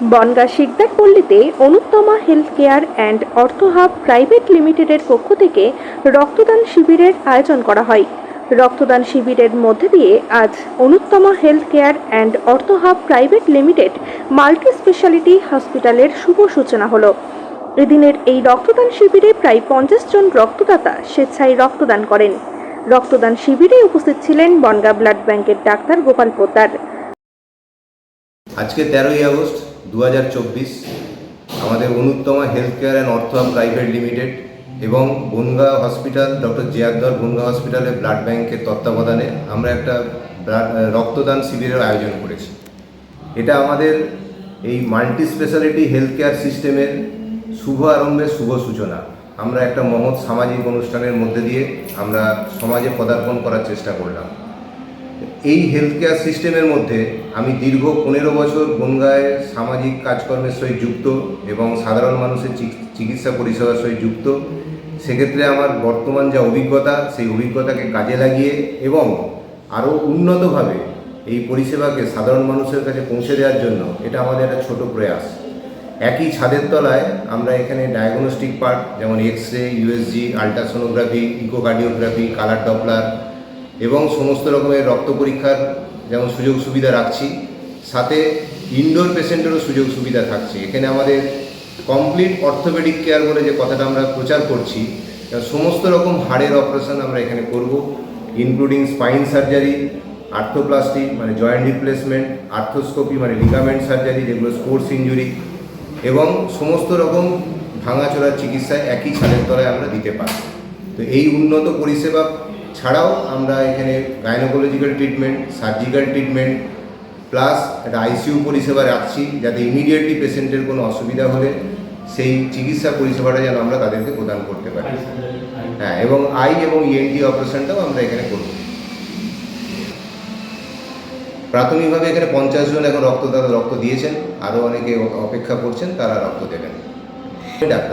Bongaon Sikdar পল্লীতে Anuttama health care and Arthahub private লিমিটেডের পক্ষ থেকে রক্তদান শিবিরের আয়োজন করা হয়। রক্তদান শিবিরের মধ্যে দিয়ে আজ Anuttama health care and Arthahub private limited multi speciality হসপিটালের শুভ সূচনা হলো। এদিনের এই রক্তদান শিবিরে প্রায় পঞ্চাশ জন রক্তদাতা স্বেচ্ছায় রক্তদান করেন। রক্তদান শিবিরে উপস্থিত ছিলেন বনগা ব্লাড ব্যাংকের ডাক্তার গোপাল পোদ্দার। আজকে তেরোই আগস্ট দু হাজার চব্বিশ, আমাদের Anuttama health care and Artha private limited এবং বনগা হসপিটাল, ডক্টর জিয়াকদর বনগা হসপিটালে ব্লাড ব্যাংকের তত্ত্বাবধানে আমরা একটা রক্তদান শিবিরের আয়োজন করেছি। এটা আমাদের এই মাল্টি স্পেশালিটি হেলথ কেয়ার সিস্টেমের শুভ আরম্ভের শুভ সূচনা। আমরা একটা মহৎ সামাজিক অনুষ্ঠানের মধ্যে দিয়ে আমরা সমাজে পদার্পণ করার চেষ্টা করলাম। এই হেলথ কেয়ার সিস্টেমের মধ্যে আমি দীর্ঘ পনেরো বছর বনগায় সামাজিক কাজকর্মের সহিত যুক্ত এবং সাধারণ মানুষের চিক- চিকিৎসা পরিষেবার সহিত যুক্ত। সেক্ষেত্রে আমার বর্তমান যা অভিজ্ঞতা, সেই অভিজ্ঞতাকে কাজে লাগিয়ে এবং আরও উন্নতভাবে এই পরিষেবাকে সাধারণ মানুষের কাছে পৌঁছে দেওয়ার জন্য এটা আমাদের একটা ছোট প্রয়াস। একই ছাদের তলায় আমরা এখানে ডায়াগনস্টিক পার্ট যেমন X ray USG ultrasonography echocardiography colour doppler এবং সমস্ত রকমের রক্ত পরীক্ষার যেমন সুযোগ সুবিধা রাখছি, সাথে ইনডোর পেশেন্টেরও সুযোগ সুবিধা থাকছে। এখানে আমাদের কমপ্লিট অর্থোপেডিক কেয়ার বলে যে কথাটা আমরা প্রচার করছি সমস্ত রকম হাড়ের অপারেশন আমরা এখানে করব ইনক্লুডিং স্পাইন সার্জারি আর্থোপ্লাস্টি মানে জয়েন্ট রিপ্লেসমেন্ট আর্থোস্কোপি মানে লিগামেন্ট সার্জারি যেগুলো স্পোর্টস ইঞ্জুরি এবং সমস্ত রকম ভাঙাচোরার চিকিৎসায় একই ছাদের তলায় আমরা দিতে পারি তো এই উন্নত পরিষেবা ছাড়াও আমরা এখানে gynaecological treatment surgical treatment plus একটা আইসিইউ পরিষেবা রাখছি যাতে ইমিডিয়েটলি পেশেন্টের কোনো অসুবিধা হলে সেই চিকিৎসা পরিষেবাটা যেন আমরা তাদেরকে প্রদান করতে পারি। হ্যাঁ এবং আই এবং ইএনটি অপারেশনটাও আমরা এখানে করব। প্রাথমিকভাবে এখানে পঞ্চাশ জন এখন রক্তদাতা রক্ত দিয়েছেন। আরও অনেকে অপেক্ষা করছেন, তারা রক্ত দেবেন। ডাক্তার